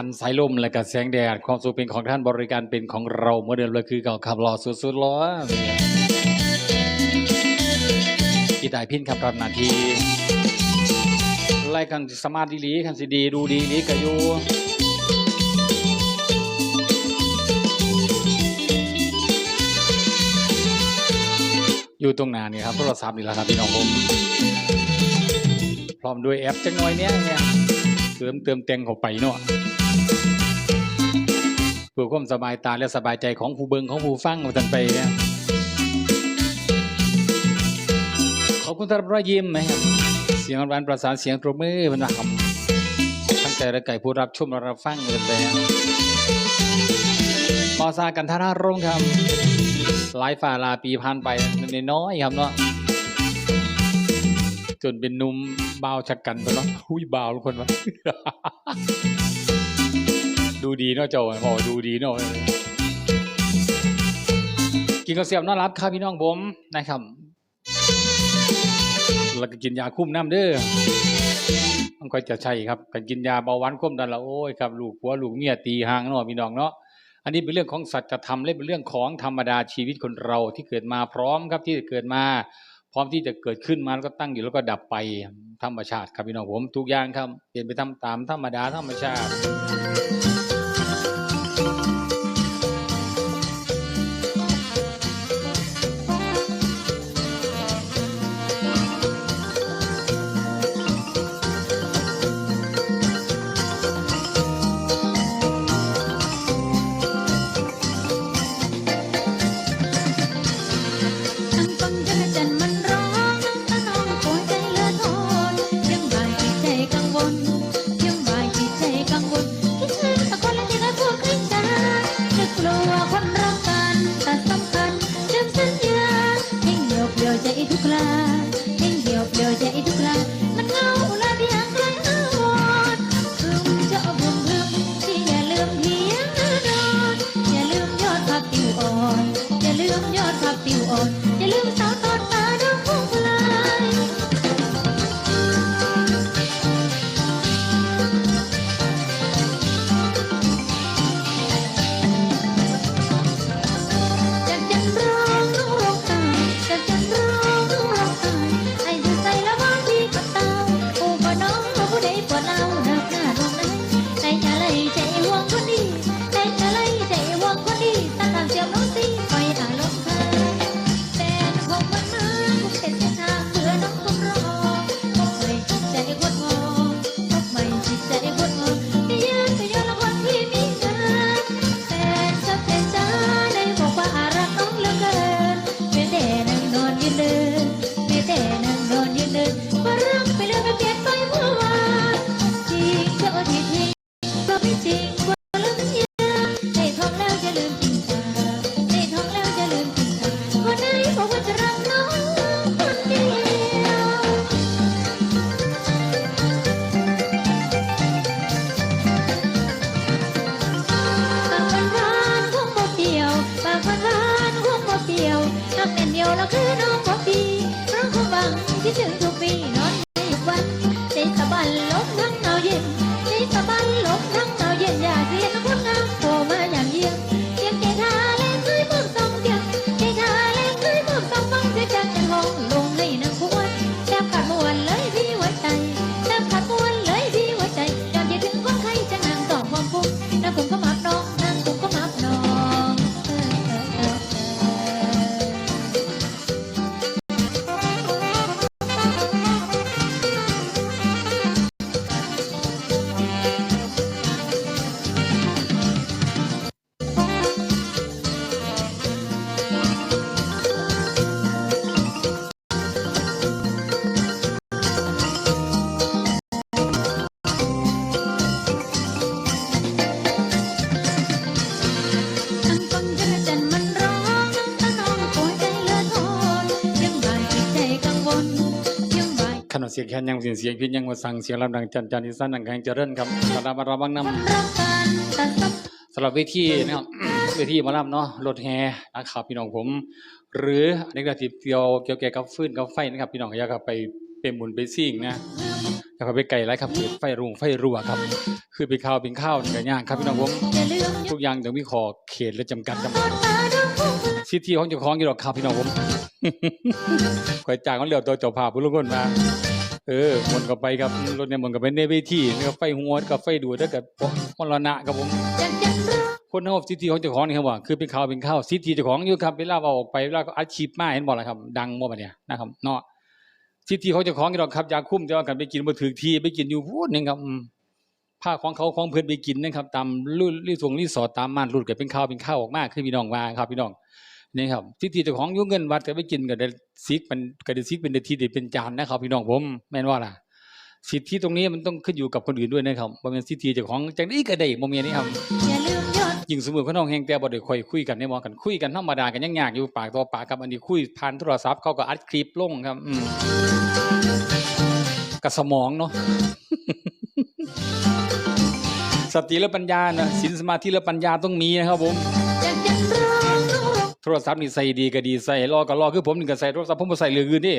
ันสายลมและกับแสงแดด ความสุขเป็นของท่านบริการเป็นของเราเมื่อเดิมเลยคือเก่าขับรอสุดๆล้อกีตายพินครับรับนาทีไล่กันสมาธิดีคันสิดีดูดีดีกะอยู่อยู่ตรงน้านี่ครับโทรศัพท์นี่แหละครับพี่น้องผมพร้อมด้วยแอปจังหน่อยเนี้ยเนี่ยเสริมเติมแต่งเข้าไปเนาะ พื่อความสบายตาและสบายใจของผู้เบิงของผู้ฟังมาตันไปขอบคุณท่านรอยยิ้มนะครับเสียงหวานประสานเสียงตรมือเป็นนะครับตั้งใจและไก่ผู้รับชมและรับฟังมาตันไปมอซากันทานารงครับหลายฝ่าลาปีผ่านไปนน้อยครับเนาะจนเป็นนุ่มเบาชักกันไปแล้วหุ้ยบ่าทุกคนวะ ดูดีเนาะเจ้าบอกดูดีเนาะกินกระเสียบน่ารับครับพี่น้องผมนะครับแล้วก็กินยาคุ้มน้ำเด้อมันค่อยจะใช่ครับการกินยาเบาหวานคุ้มดันละโอ้ยครับลูกผัวลูกเมียตีห่างเนาะพี่น้องเนาะอันนี้เป็นเรื่องของสัจธรรมและเป็นเรื่องของธรรมดาชีวิตคนเราที่เกิดมาพร้อมครับที่จะเกิดมา พร้อมที่จะเกิดขึ้นมาแล้วก็ตั้งอยู่แล้วก็ดับไปธรรมชาติครับพี่น้องผมทุกอย่างครับเปลี่ยนไปทำตามธรรมดาธรรมชาติ ลบ สียงแค่ยังเสียงเสียงพินยังมาสั่งเสียงลำดังจันจันทิสันดังแข่งเจริญครับสำหรับมาราบังนคนรักกันแต่สับำสำหรับเวทีนะครับเวทีมาลำเนาะรถแห่นะครับพี่น้องผม หรืออันนี้ก็ที่เกี่ยวเกี่ยวแก่กับฟืนกับไฟนะครับพี่น้องอยากไปเป็นหมุนไปซิ่งนะแล้วก็ไปไกลไรครับเกิดไฟรุงไฟรั่วครับ คือไปข้าวเป็นข้าวนี่ก็ยากครับพี่น้องผมทุกอย่างต้องมีขอเขตและจำกัดครับตอนตาดูผู้สิทธิของเจ้าของอยู่หรอกครับพี่น้องผมข่อยจ้างเขาเรียวตัวเจ้าภาพผู้ลงคนมา เออมนต์ก็ไปครับรถเนี่ยมนต์ก็ไปในเวทีแล้วก็ไฟหัวกับไฟดูดแล้วก็มรณะครับผมจักจันอคนเฮาสิทธิของเจ้าของนี่ครับว่าคือเป็นข่าวเป็นข่าวสิทธิเจ้าของอยู่ครับเวลาเอาออกไปเวลาอัดคลิปมาเห็นบ่ล่ะครับ ดังบ่บัดเนี่ยนะครับเนาะสิทธิของเจ้าของนี่ดอกครับอยากคุ้มแต่ว่ากันไปกินบ่ถึกที่ไปกินอยู่พูดนึงครับผ้าของเขาของเพิ่อนไปกินนะครับ ตามรุ่นรีสวงรีสอร์ทตามม่านรูดก็เป็นข่าวเป็นข่าวออกมาคือพี่น้องว่าครับพี่น้อง นี่ครับสิทธิเจ้าของยู่เงินวัดก็ไปกินก็ได้ซิกมันก็ได้ซิกเป็นนาทีได้เป็นจานนะครับพี่น้องผมแม่นว่าล่ะสิทธิตรงนี้มันต้องขึ้นอยู่กับคนอื่นด้วยนะครับบ่แม่นสิทธิเจ้าของจังได๋ก็ได้บ่แม่นนี่ครับยิงสมมติเขาน้องแฮงแต่บ่ได้ค่อยคุยกันได้บ่กันคุยกันธรรมดากันยังยากอยู่ปากต่อปากครับอันนี้คุยผ่านโทรศัพท์เขาก็อัดคลิปลงครับอืกับสมองเนาะสติและปัญญานะศีลสมาธิและปัญญาต้องมีนะครับผมจักจันรอรู้ โทรศัพท์นี่ใส่ดีก็ดีใส่รอก็รอคือผมนี่ก็ใส่โทรศัพท์ผมบ่ใส่เรื่องอื่นนี่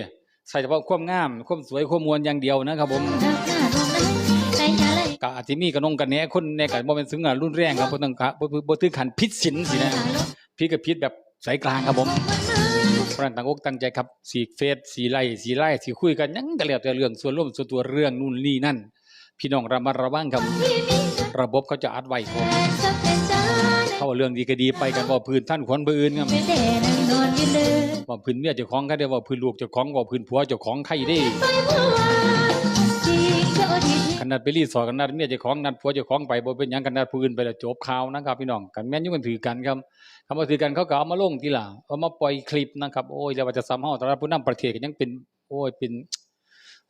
ใส่เฉพาะความงามความสวยความมวลอย่างเดียวนะครับผมนักหน้าลงนั้นใจอย่าเลยก็อาจจะมีกระนงกันแหน่คนในก็บ่แม่นถึงกับรุนแรงครับบ่ต้องกะบ่บ่บ่ถึงขั้นผิดศีลสินะอย่าลงผิดก็ผิดแบบสายกลางครับผมวันนั้นเพราะฉะนั้นต่างอกตั้งใจครับสีเฟซสีไล่สีไล่สีคุยกันหยังก็แล้วแต่เรื่องส่วนร่วมส่วนตัวเรื่องนู่นนี่นั่น พี่น้องระมัดระวังครับที่มีแต่ระบบเขาจะอัดไว้ผมสักแต่ใจ เขาว่าเรื่องดีก็ดีไปกันว่าพื้นท่านขวัญปืนครับเป็นแต่นั่งนอนยืนเดินว่าพื้นเมียเจ้าของก็ได้ว่าพื้นลูกเจ้าของว่าพื้นผัวเจ้าของใครได้ไปเมื่อวานจริงเท่าที่ขนาดไปรีสอร์ทขนาดเมียเจ้าของนัดผัวเจ้าของไปบ่เป็นหยังขนาดพื้นไปแล้วจบข่าวนะครับ พี่น้องกันแม่นอยู่กันถือกันครับคำว่าถือกันเขาก็เอามาลงทีหลังเอามาปล่อยคลิปนะครับโอ้ยแล้วว่าจะซ้ำเฮาแต่ว่าผู้นำประเทศก็ยังเป็น โอ้ยเป็น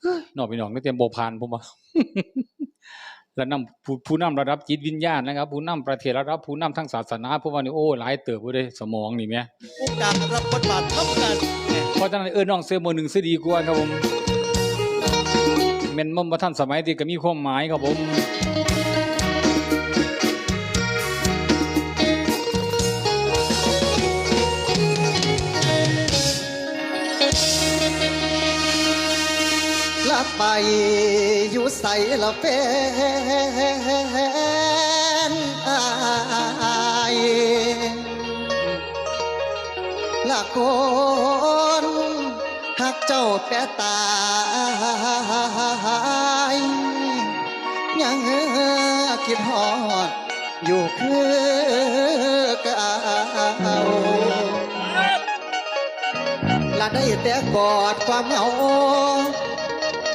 เฮ้ยน้องพี่น้องนี่เตรียมโบพานผมว่า แล้วนำผู้ผู้นำระดับจิตวิญญาณนะครับ ผู้นำประเทศระดับผู้นำทางศาสนาเพราะว่านี่โอ้หลายเติบอยู่เลยสมองนี่แหม่ผู้การรับบทบาททำงานเนี่ยเพราะฉะนั้นเออน้องเสือมือหนึ่งเสือดีกว่าครับผมแม่นมันบ่ทันสมัยที่ก็มีความหมายครับผม ไปอยู่ใส่ละแฟนอายละคนหักเจ้าแต่ตายยังคิดฮอด อยู่คือเก่าละได้แต่กอดความเหงา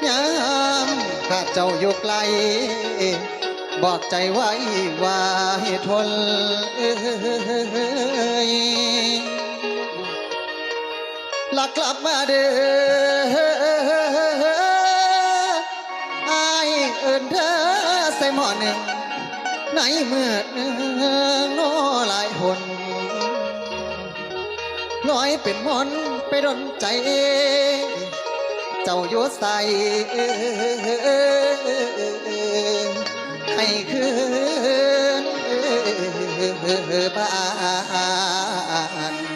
ยามถ้าเจ้าอยู่ไกล บอกใจไว้ว่าให้ทนเลักกลับมาเด้อไอเอินเธอใส่หมอหนึ่งในเมื่อเนื้อนอหลายหนลอยเป็นมนไปดนใจ เจ้าอยู่ใส่ให้คืนบ้านวัน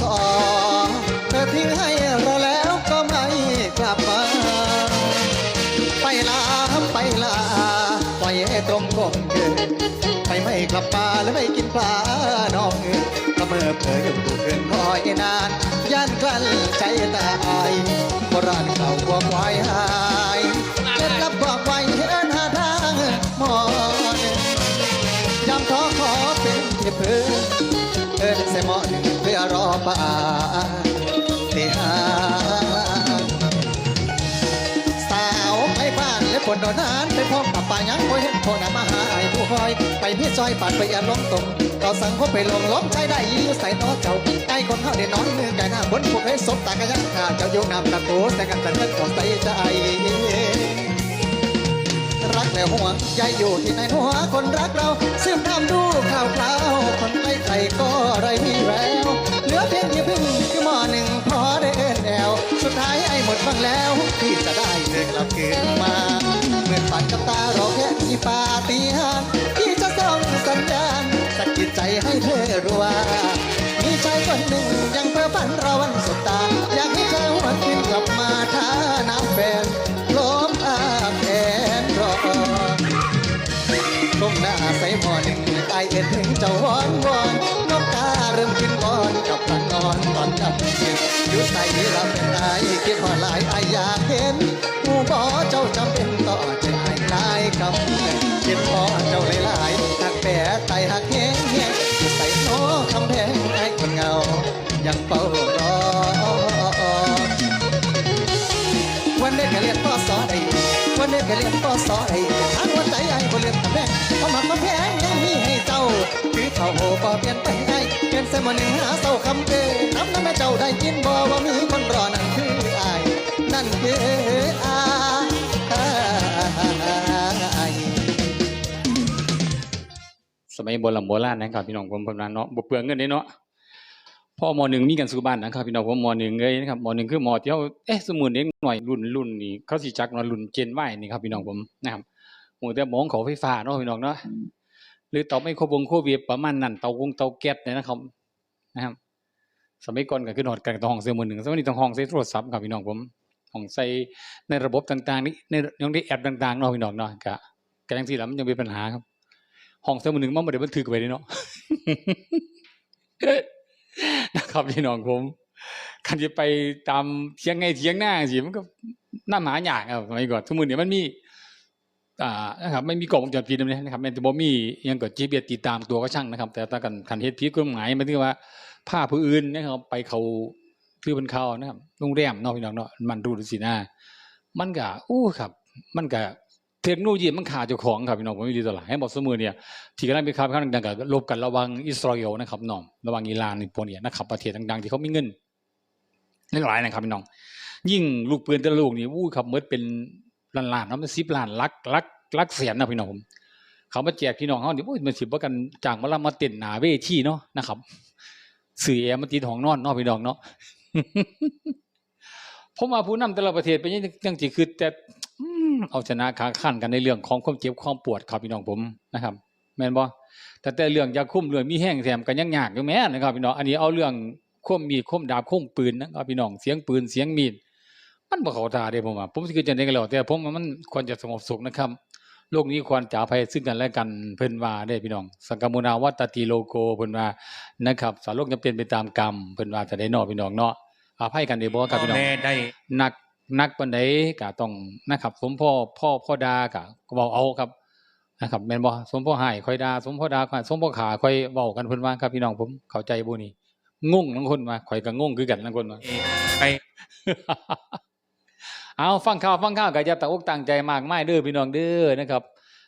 สอเธอทิ้งให้เราแล้วก็ไม่กลับมา ไปลาไปลาปล่อยให้ตรงกงเกินไปไม่กลับมาและไม่กินปลาน้องเอ๋ยก็เมื่อเผยอยู่เกินคอยนาน ย่านกลั้นใจตายโบราณเก่าว่าควายหายเจ็ดลับบอกว้เปาเที่หาสาวไปบ้านและคนโดนานไปพบกับป่ายังคอยเห็นโทนมาหาไอ้ผู้คอย ไปพี่ซอยปัดไปอย่าล้มตรงต่อสังคมไปลงล้มใจได้ยู่ใส่น้อเจ้าไอ้คนเฮาได้นอนมือไก่หน้าบนผูกให้ศพตากันยังขาเจ้าโยงนำตะโกแต่กันแต่เลิกของใจใจ รักแล้วหัวใจอยู่ที่ในหัวคนรักเราสืบทำดูข่าวคราวคนใกล้ใครก็ไรมีแววเหลือเพียงที่พึ่งคือหมอหนึ่งพอได้เอินแอวสุดท้ายไอ้หมดฟังแล้วที่จะได้เธอกลับคืนมาเมื่อฝันกับตาเราแค่มีปาฏิหาริย์ที่จะส่งสัญญาณสะกิดใจให้เธอรู้ว่ามีชายคนหนึ่งยังเพ้อฝันเราวันสบตาอยากให้ นึ่งไอเอ็นถึงเจ้าวอนวอนนกกาเริ่มกินบอนกับตังนอนตอนกับยืนอยู่ใส่เราเป็น คือเปลี่ยนไปไอ้เปลี่ยนเสมอหนึ่งหาเศร้าคำเด้น้ำนั้นแม่เจ้าได้ยินบ่ว่ามีคนรอนั่นคือไอ้นั่นคืออ้ไอ้สมัยโบราณโบราณนะครับพี่น้องผมผมนั้นเนาะบ่เปลืองเงินเด้เนาะพ่อมหนึ่งมีกันสู่บ้านนะครับพี่น้องผมมหนึ่งเลยนะครับมหนึ่งคือมที่เขาเอ๊ะสมุนเด็กหน่อยรุ่นรุ่นนี่เขาสิจักเนาะรุ่นเจนไหวนี่ครับพี่น้องผมนะครับหมูแต่มองเขาไฟฟ้าเนาะพี่น้องเนาะ หรือเตาไม่โคบงโคเวียประมาณนั้นเตากงเตาแก๊สเนี่ยนะครับนะครับ สมัยก่อนก็คือหนอดกันต้องห้องเสียมือหนึ่งสมัยนี้ต้องห้องใช้โทรศัพท์ครับพี่น้องผมห้องใส่ในระบบต่างๆนี่ในยังได้แอปต่างๆเนาะพี่น้องเนาะก็ก็ยังสิแล้วมันยังมีปัญหาครับห้องเสมือหนึ่งมันไม่ได้บันทึกไว้เลยเนาะนะครับพี่น้องผมคันจะไปตามเทียงไงเทียงหน้าสิมันก็น่าหมาหยากครับสมัยก่อนสมมุติเนี่ยมันมี อ่านะครับไม่มีกล้องวงจรปิดเลยนะครับแม้แต่บ่มียังก็ GPS ติดตามตัวก็ช่างนะครับ แต่ถ้ากันคันเฮ็ดผิดกฎหมายมันถือว่าพาผู้อื่นนะครับ ไปเขาคือเป็นเขานะครับโรงแรมเนาะพี่น้องเนาะมันดูสินะมันก็อู้ครับ มันก็เทคโนโลยีมันขาเจ้าของครับพี่น้องผมไม่ดีตลาดให้บอกเสมอเนี่ยที่กำลังมีข่าวข้างดังๆกับลบกันระวังอิสราเอลนะครับน้องระวังอิหร่านนี่พวกเนี้นะครับประเทศดังๆ ที่เขามีเงินหลายนะครับพี่น้อง ยิ่งลูกปืนแต่ละลูกนี่อู้ครับเมื่อเป็น ล้านๆเนาะมันสิบล้านลักลักลักแสนนะพี่น้องผมเขามาแจกพี่น้องเขาเนี่ยโอ้ยมันสิบว่ากันจางมาลำมาเต้นหนาเวทีเนาะนะครับสื่อแอร์มาติดห้องนอนเนาะพี่น้องเนาะผมว่าผู้นำแต่ละประเทศเป็นยังจังสิคือแต่เอาชนะขาขั้นกันในเรื่องของความเจ็บความปวดครับพี่น้องผมนะครับ แม่นบ่แต่แต่เรื่องยาคุ้มเรื่องมีแห้งแถมกันยังยากอยู่แม่นะครับพี่น้องอันนี้เอาเรื่องคุ้มมีดคมดาบคุ้มปืนนะครับพี่น้องเสียงปืนเสียงมีด มันบ่เข้าท่าเด้ผมว่าผมสิคือจังได๋ก็แล้วแต่ผมว่ามันควรจะสงบสุขนะครับโลกนี้ควรจะอภัยซึ่งกันและกันเพิ่นว่าได้พี่น้อง สังกมุนาวัตติโลโกเพิ่นว่านะครับสารโลกจะเป็นไปตามกรรมเพิ่นว่าจะได้เนาะพี่น้องเนาะอภัยกันได้บ่ครับพี่น้องแม่ได้นักนักปานใดก็ต้องนะครับ สมพ่อพ่อพ่อดาก็ก็เว้าเอาครับนะครับแม่นบ่สมพ่อให้ค่อยด่าสมพ่อดาค่อยสมพ่อขาค่อยเว้ากันเพิ่นว่าครับพี่น้องผมเข้าใจบ่นี่งงบางคนว่าข่อยก็งงคือกันบางคนว่าไป เอาฟังข่าวฟังข่าวก็อย่าตะอกตั้งใจมากไมายเด้อพี่น้องเด้อนะครับ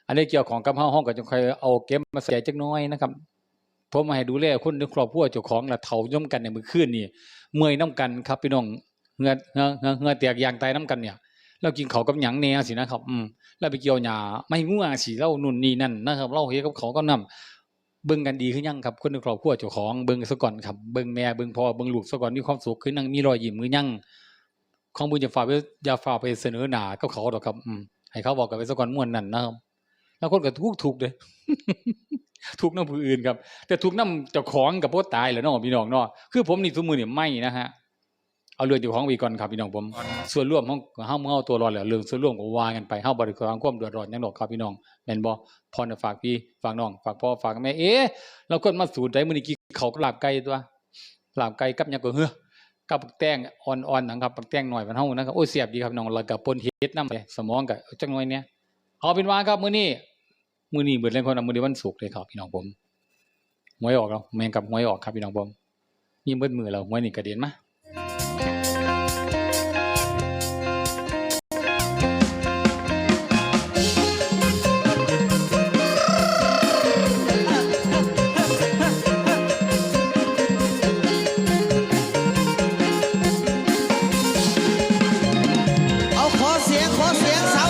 อันนี้เกี่ยวของกับเฮาห้องก็จะคอยเอาเก็บมาใส่จักน้อยนะครับผมมาให้ดูแลคนในครอบครัวเจ้าของละเฒ่าย่อมกันในมื้อคืนนี่เมื่อยน้กันครับพี่น้องเงื่อเงื่อเงื่อเหงื่อแตกยางตายน้กันเนี่ยเรากินเขากับหยังแน่สินะครับ อืมแล้วไปเกี่ยวหญ้าไม่งัวสิเรานู่นนี่นั่นนะครับ เราเฮ็ดกับเขาก็นำเบิ่งกันดีขึ้นยังครับคนในครอบครัวเจ้าของเบิ่งซะก่อนครับเบิ่งแม่เบิ่งพ่อเบิ่งลูกซะก่อนมีความสุขคือนั่งมีรอยยิ้มคือยัง ของบุญอย่าฝากไปอย่าฝากไปเสนอหนากับเขาดอกครับอืมให้เขาบอกกันไปซะก่อนม่วนนั่นนะครับแล้วคนก็ทุกถูกเด้ทุกข์นำผู้อื่นครับ แต่ทุกข์นำเจ้าของกับบ่ตายแหล้วเนาะพี่น้องเนาะคือผมนี่ทุกมื้อนี่ไม่นะฮะเอาเรื่องเจ้าของว้ก่อนครับพี่น้องผม ส่วนร่วมของเฮามเฮาตัวรอดแล้วเรื่องส่วนร่วมก็ว่ากันไปเฮาบ่ได้ก่อความเดือดร้อนยังดอกครับพี่น้องแมนบ่พรน่ะฝากพี่ฝากน้อง ฝากพ่อฝากแม่เอ๊ะเราคนมาสูตรใดมื้อนี้กินข้ากลาบไก่ตัวลาบไก่กับยังก็เฮ้อ กับปักแต้งอ่อนๆนะครับปักแต้งหน่อยมันเฮานะครับโอ้เสียบดีครับน้องเรากับปนเฮ็ดนำสมองกับจังหน่อยเนี้ยเอาเป็นว่าครับมื้อนี้มื้อนี้เบิดเล่นคนน่ะมื้อนี้วันศุกร์เลยครับพี่น้องผมหวยออกแล้วแม่นกับหวยออกครับพี่น้องผมมีเบิดมือเราหวยนี่กระเด็นมา เอาข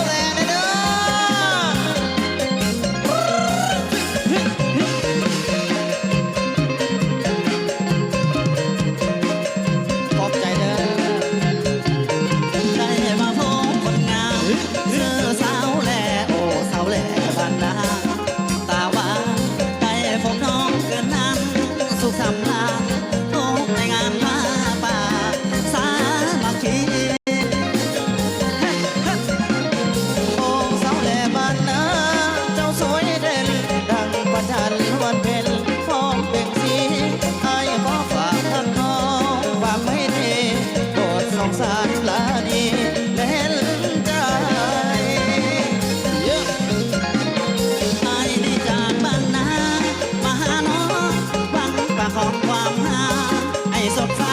It's a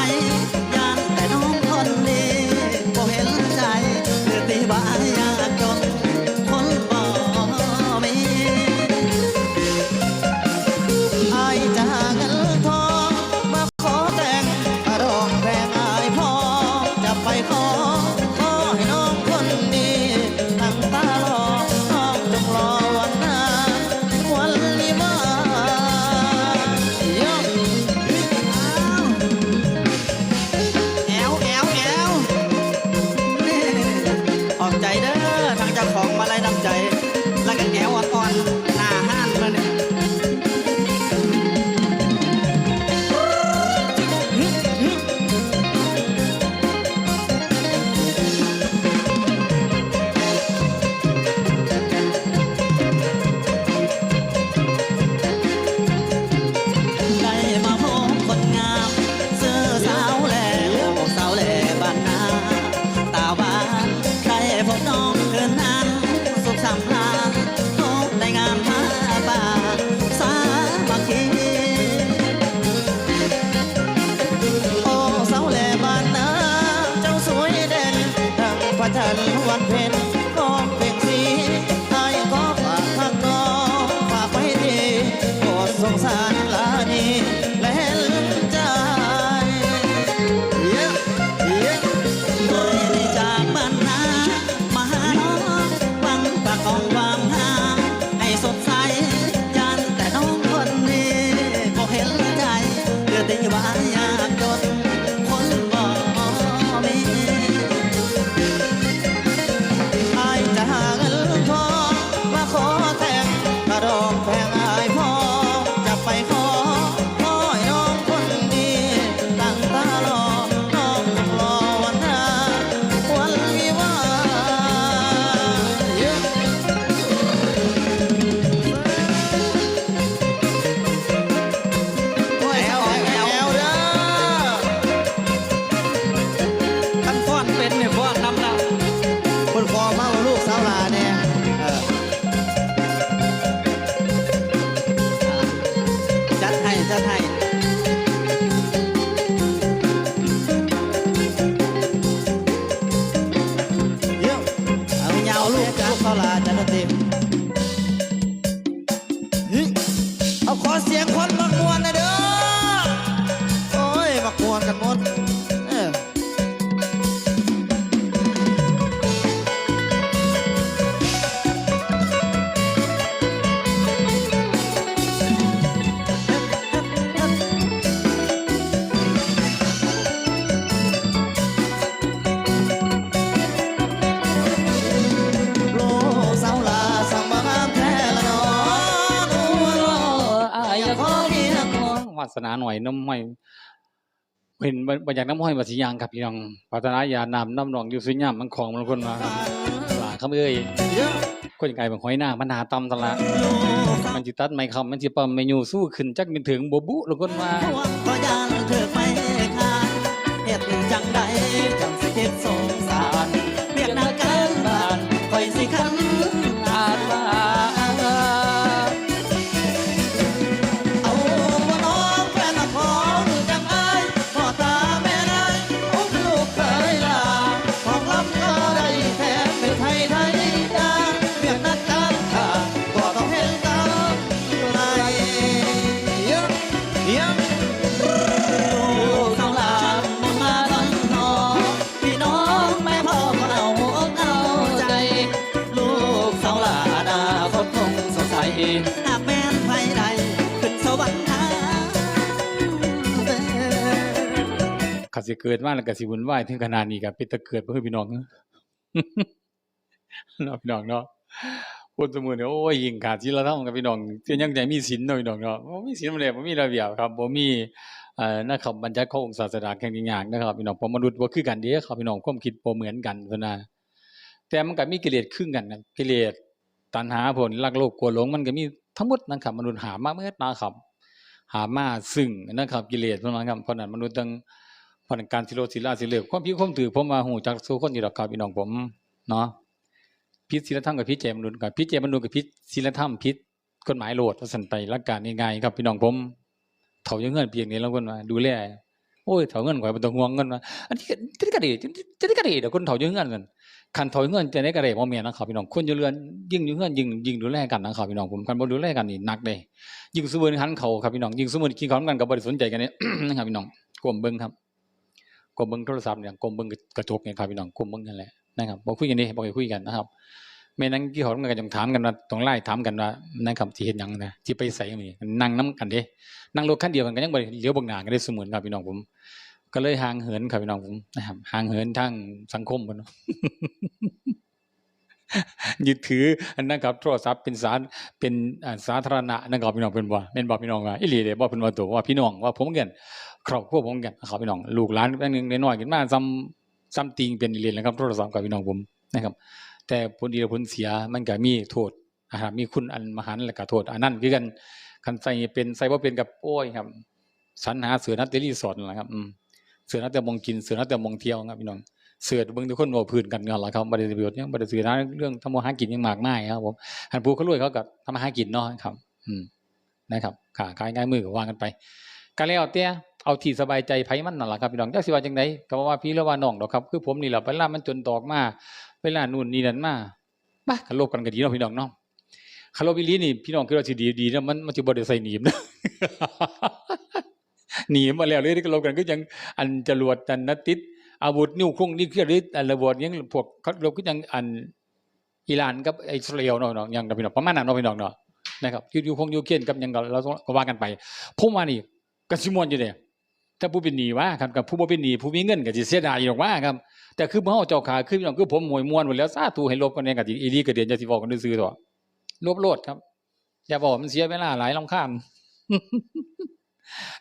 สนาหน่อยน้ำห้อยเป็นบรรยากาศน้ำห้อยมาสียางครับพี่น้องปรารนาย่านำน้ำหนองอยู่สุญญามันของมันคนมาหลาเขาเอ้ยคนไก่บางหอยหน้ามันหาตำตละมันจิตัดไม่คำมันจิปั๊มเมยูสู้ขึ้นจักบินถึงบบุลงคนมา เกิดมาแล้วก็สิบุญไหวถึงขนาดนี้กับเป็นตะเกิดเพื่อพี่น้องเนาะพี่น้องเนาะคนสมุนเนี่ยโอ้ยยิงขาดที่เราทำกับพี่น้องเที่ยังใจมีศีลหน่อยหน้องเนาะมีศีลมาเลยผมมีระเบียบครับผมมีนักขับบัญญัติข้อองศาสนาแข่งยางนะครับพี่น้องพอมนุษย์ว่าคือกันเดียครับพี่น้องความคิดพอเหมือนกันนะแต่มันก็มีกิเลสครึ่งกันนะกิเลสตัณหาผลรักโลกกลัวหลงมันก็มีทั้งหมดนะครับมนุษย์หามากเมื่อตาขับหามาซึ่งนะครับกิเลสพวกนั้นครับเพราะนั้นมนุษย์ตั้ง พันการสิโลศิลาสิเลือกความผิดความถือผมมาหูจักสู่คนอยู่ดอกครับพี่น้องผมเนาะพิษศีลธรรมกับพิษเจมนุนกับพิษเจมนุนกับพิษศีลธรรมพิษกฎหมายโหลดวสันไปหลักการง่ายๆครับพี่น้องผมเถายังเงินเพียงนี้แล้วคนมาดูแลโอ้ยเถาเงินข่อยบ่ต้องห่วงเงินมาอันนี้ก็จะได้กระเดจะได้กระเดเดี๋ยวคนเถายังเงินกันคันเถายังเงินจะได้กระเดบ่แม่นนะครับพี่น้องคนอยู่เรือนยิ่งอยู่เงินยิ่งยิ่งดูแลกันนะครับพี่น้องผมคันบ่ดูแลกันนี่หนักเด้ยิ่งซุมื้อนี้หันเขาครับพี่น้องยิ่งซุมื้อนี้กินข้าวนกันก็บ่ได้สนใจกันเนี่ยนะครับพี่น้องกลมเบิ่งครับ กลมเบิ้งโทรศัพท์เนี่ยกลมเบิ้งกระจกเนี่ยครับพี่น้องกลมเบิ้งนั่นแหละนะครับบอกคุยกันนี่บอกให้คุยกันนะครับแม่นั่งกี่หอมันก็จะถามกันว่าต้องไล่ถามกันว่านะครับที่เห็นยังนะที่ไปใส่มีนั่งน้ำกันเด้นั่งรถคันเดียวกันก็ยังได้เลี้ยวบังหน้ากันได้เสมือนครับพี่น้องผม ก็เลยห่างเหินครับพี่น้องผมนะครับห่างเหินทางสังคมกันเนาะยึดถืออันนั้นครับโทรศัพท์เป็นสารเป็นสาธารณะนั่นก็พี่น้องเป็นว่าแม่นบอกพี่น้องว่าอีหลีเดบอกเพิ่นว่าตัวว่าพี่น้องว่าผมเงิน ครอบครัวผมกันครับพี่น้องลูกหลานแป๊บนึงน้อยๆขึ้นมาซ้ำซ้ำติงเป็นเรียนแล้วครับโทรศัพท์กับพี่น้องผมนะครับ แต่ผลดีและผลเสียมันก็มีโทษนะครับมีคุณอันมหันต์และก็โทษอันนั้นคือกันคันใส่เป็นใส่บ่เป็นกับโอ้ยครับสรรหาเสือนัดเตอรี่สอนนะครับเสือนัดแต่มองกินเสือนัดแต่มองเที่ยวครับพี่น้องเสือเบิ่งทุกคนเว้าพื้นกันกันล่ะครับบ่ได้ประโยชน์หยังบ่ได้สื่อนะเรื่องทำมาหากินยังมากมายครับผมหันผู้เขารวยเขาก็ทำมาหากินเนาะครับ อืมนะครับขาขายง่ายมือก็ว่ากันไปก็แล้วแต่ เอาที่สบายใจไผมันนั่นแหละครับพี่น้องจักสิว่าจังไดก็ว่าพี่หรือว่าน้องดอกครับ คือผมนี่แหละเวลามันจนตอกมาเวลานู่นนี่นั่นมาบ้ากันโลบกันก็ดีเนาะพี่น้องเนาะคาร์โลบิลีนี่พี่น้องคือว่าสิดีดีนะมันมันสิบ่ได้ใส่หนีบนะหนีมาแล้วเลยที่ก็ลบกันก็ยังอันจรวดอันนัดติดอาวุธนิ้วคงนิวเคลียร์หรืออันระเบิดยังพวกเขาเราก็ยังอันอิหร่านกับอิสราเอลเนาะพี่น้องยังกับพี่น้องประมาณนั้นเนาะพี่น้องเนาะนะครับยูยูคงยูเครนกับยังก็เราก็ว่ากันไปผมว่านี่ก็สิมวนอยู่เด้ ถ้าผู้เป็นหนีว่าครับกับผู้บ่เป็นหนีผู้มีเงินก็สิเสียดายอยู่หรอกว่าครับแต่คือเฮาเจ้าขาคือพี่น้องคือผมหมวยมวนหมดแล้วสาธุให้ลบกันแน่ก็สิอีหลีก็เดียนจะสิเว้ากันซื่อตัวลบโลดครับ อย่าบอกมันเสียเวลาหลายรำคาญ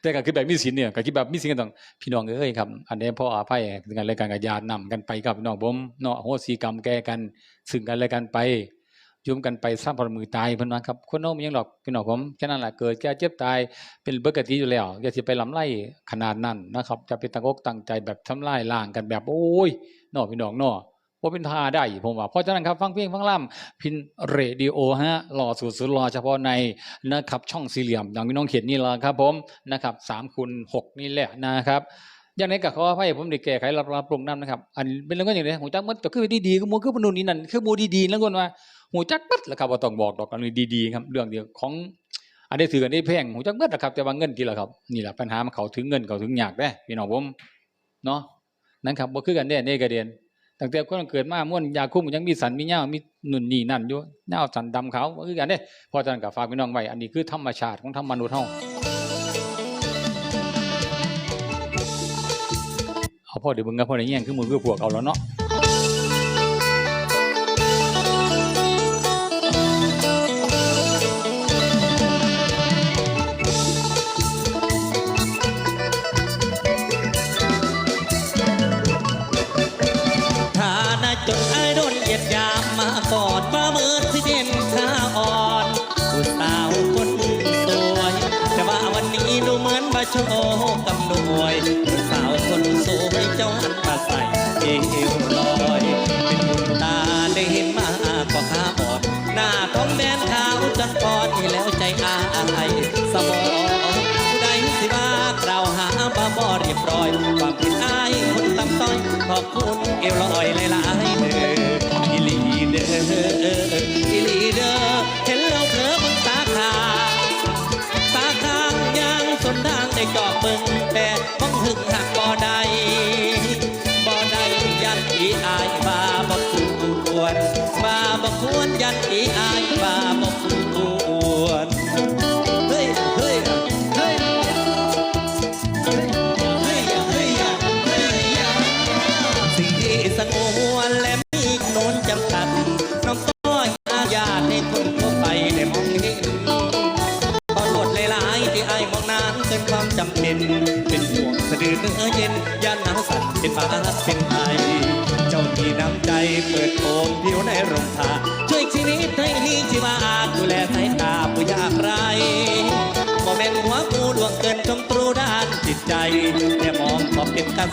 แต่ก็คือแบบมีศีลเนี่ยก็คิดแบบมีศีลกันต้องพี่น้องเอ้ยครับ อันนี้พ่ออาภัยกันและกันก็ญาตินำกันไปครับพี่น้องผมเนาะโหสิกรรมแก้กันซึ่งกันและกันไป ยุ่มกันไปสร้างพลมือตายเพิ่นว่าครับคนโน้มยังหรอกพี่น้องผมแค่นั้นแหละเกิดแก่เจ็บตายเป็นปกติอยู่แล้วอย่าสิไปลำไล่ขนาดนั้นนะครับ จะไปตั้งอกตั้งใจแบบทำลายล้างกันแบบโอ้ยนาะพี่น้องนาะว่าเป็นทาได้ผมว่าเพราะฉะนั้นครับฟังเพลงฟังล่ำพินเรดิโอฮะหล่อสุดสุดหล่อเฉพาะในนะครับช่องสี่เหลี่ยมอย่างพี่น้องเขียนนี่แหละครับผมนะครับสามคูณหกนี่แหละนะครับ อย่างนี้ก็ขออภัยผมได้แก้ไขรับรับปรุงน้ำนะครับ อันเป็นเรื่องก็อย่างนี้หูจักมันก็คือดีๆก็มูคือปนุนนี่นั่นคือมูดีๆแล้วคนว่าหูจักเบิดแหละครับว่าต้องบอกดอกกันเลยดีๆครับเรื่องเดียวของ อันนี้ถือกันได้แพงหูจักเบิดแหละครับแต่ว่าเงินที่ละครับนี่แหละปัญหามันเขาถึงเงินเขาถึงอยากได้พี่น้องผมเนาะนั่นครับบ่คือกันได้ในกระเด็นตั้งแต่คนเกิดมาม่วนยาคุ้มยังมีสันมีเหย้ามีหนุนนี่นั่นอยู่เหย้าสันดำเขาบ่คือกันเด้พราะฉะนั้นก็ฝากพี่น้องไว้อันนี้คือธรรมชาติของธรรมมนุษย์เฮา เอาพ่อเดี๋ยวมึงกับพ่อได้แย่งคือมือคือพวกเอาแล้วเนาะฐานะจนไอ้โดนเหยียดยามมาก่อนมาเมื่อที่เด่นข้าอ่อนผู้สาวคนสวย แต่ว่าวันนี้ดูเหมือนมาโชว์ก เจ้าหันมาใส่เอวลอย เป็นบุญตาได้เห็นมากกว่าข้าบอด หน้าท้องแดนขาวจนปอดที่แล้วใจอายสมองผู้ใดสิว่ากล่าวหาบ้าบ่เรียบร้อย ความผิดอายคนตำต้อยขอบคุณเอวลอยหลายๆเด้ออีลีเด้ออีลีเด้อ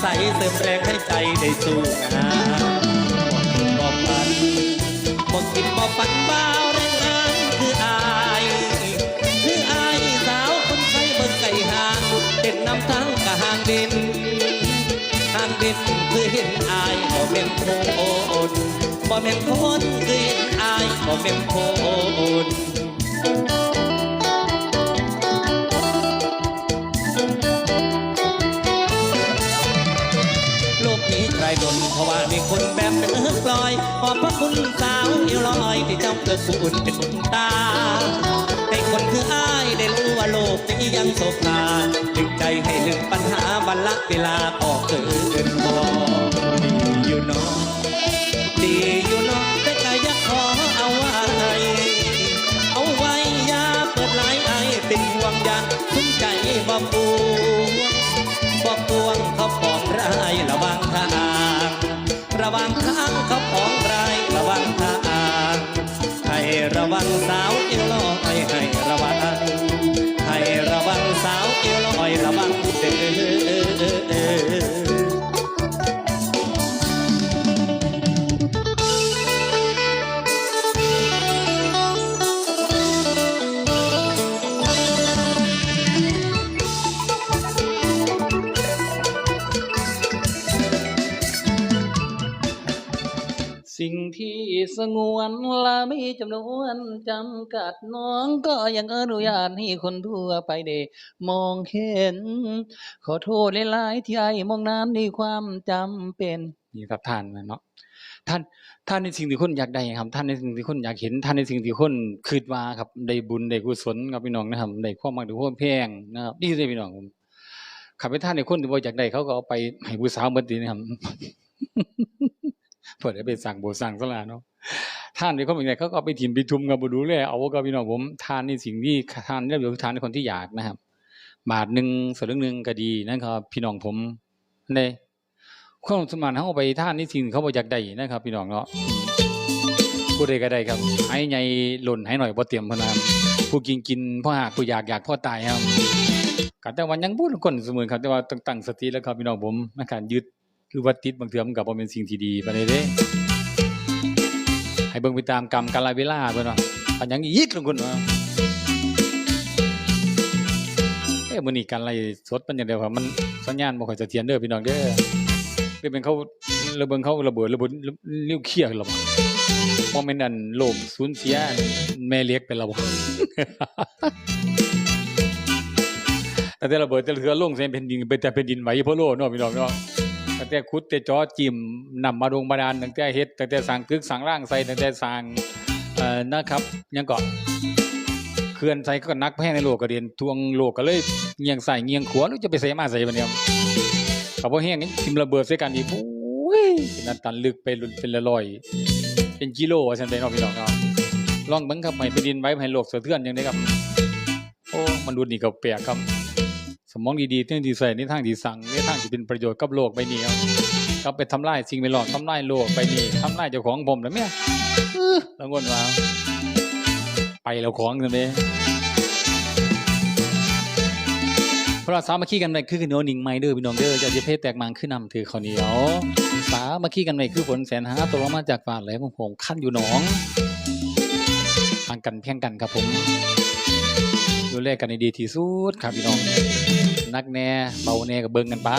ใสเสริมแรงให้ใจได้สู้งานบอกฝันบอกกินบอกฝันบ้าวแรงงานคืออายคืออายสาวคนไทยเบิ่งไก่หางเป็นนำทั้งกะหางดินทางดินคือเห็นอายบ่เป็นโคนบ่เป็นคนคือเห็นอายบ่เป็นโคน ราะว่ามีคนแบบเป็นเอิ้นปล่อย ขอบพระคุณสาวเอวลอยที่เจ้าเกิดสูนเป็นคนตา ให้คนคืออ้ายได้รู้ว่าโลกนี้ยังโศกาถึงใจให้ลืมปัญหาวันละเวลาก็เกินพอดีอยู่เนาะดีอยู่เนาะแต่ก็อยากขอเอาไว้เอาไว้ยาเปิดไหลไอเป็นห่วงยันทุ่มใจบ่ป ระวังข้างเขาของรายระวังทางให้ระวังสาว สงวนละมีจำนวนจำกัดน้องก็ยังอนุญาตให้คนทั่วไปได้มองเห็น ขอโทษหลายๆที่ไอ้มองน้ำในความจำเป็นนี่ครับท่านเนาะท่านท่านในสิ่งที่คนอยากได้ครับ ท่านในสิ่งที่คนอยากเห็น ท่านในสิ่งที่คนคิดว่าครับได้บุญได้กุศลครับพี่น้องนะครับได้ความมักได้ความแพงนะครับนี่เลยพี่น้องผมขับไปท่านในคนที่บ่อยากได้เขาก็เอาไปให้ผู้สาวเบิดทีนะครับ เปิดให้ไปสั่งโบสั่งสลาเนาะท่านในคนเป็นไงเขาก็ไปถิ่มไปทุมกับบุดูแลยเอากับพี่น้องผมทานในสิ่งที่ทานได้เดี๋ยวทานในคนที่อยากนะครับ บาทหนึ่งสลึงหนึ่งก็ดีนะครับ พี่น้องผมในความสมานเขาไปท่านในสิ่งเขาบ่อยากได้นะครับ พี่น้องเนาะผู้ใดก็ได้ครับให้ใหญ่หล่นให้หน่อยบ่เตรียมพนามผู้กินกินพ่อหากผู้อยากอยากพ่อตายครับก็แต่วันยังพูดคนเสมอครับแต่ว่าต้องตั้งสติแล้วครับพี่น้องผมในการยึด คือว่าติดบางเทื่อมันก็บ่เป็นสิ่งที่ดีไปานใดเด้ให้เบิ่งไปตามกรรมกาลเวลาเพิ่นว่าอันยังอีกลงคนว่าเอ้มื้อนี้การไล่สดมันจังได๋ว่ามันสัญญาณบ่ค่อยเสถียรเด้อพี่น้องเด้อหรือเป็นเขาระเบิงเขาระเบิดระเบิดนิวเคลียร์หรอบ่บ่แม่นอันโลกสูญเสียแม่เล็กไปแล้วบ่แต่แต่ระเบิดแต่ละเทือลงใส่แผ่นดินเป็นแต่แผ่นดินไหวเพราะโลกเนาะพี่น้องเนาะ ตั้งแต่ขุดแต่จอจิ้มนำมาดงบาดาลตั้งแต่เฮ็ดตั้งแต่สร้างตึกสร้างร่างใส่ตั้งแต่สร้างเอ่อนะครับยังก็เขื่อนใส่ก็นักแพ้ในโลกก็เรียนทวงโลกก็เลยเงียงใส่เงียงขวาหรือจะไปใส่มาใส่บัดเนี้ยก็บ่แห้งนี่ทิมระเบิดใส่กันอีกโอ้ยเป็นอันตันลึกไปลุนเป็นละร้อยเป็นกิโลว่าซั่นเด้นาะพี่น้องเนาะลองเบิ่งครับให้เป็นดินไว้ให้โลกสะเทือนจังได๋ครับโอ้มันุษย์นี่ก็แปลกครับสมองดีๆที่ที่ใส่ในทางที่สั่ง ในทางที่เป็นประโยชน์กับโลกใบนี้ครับก็ไปทำลายสิ่งแวดล้อมทำลายโลกใบนี้ทำลายเจ้าของผมแล้วแม่อื้อแล้วงนว่าไปแล้วของจังเลยพราะเราสามัคคีกันไปคือเหนียวหนิงไม่เด้อพี่น้องเด้อจะจะเพศแตกมันขึ้นนำถือข้าวเหนียวสามัคคีกันไปคือฝนแสนหาตกลงมาจากฟ้าแหลมของผมขั้นอยู่หนองทางกันเพียงกันครับผมดูแลกันให้ดีที่สุดครับพี่น้อง นักแน่เบาแน่ก็เบิ่งกันไป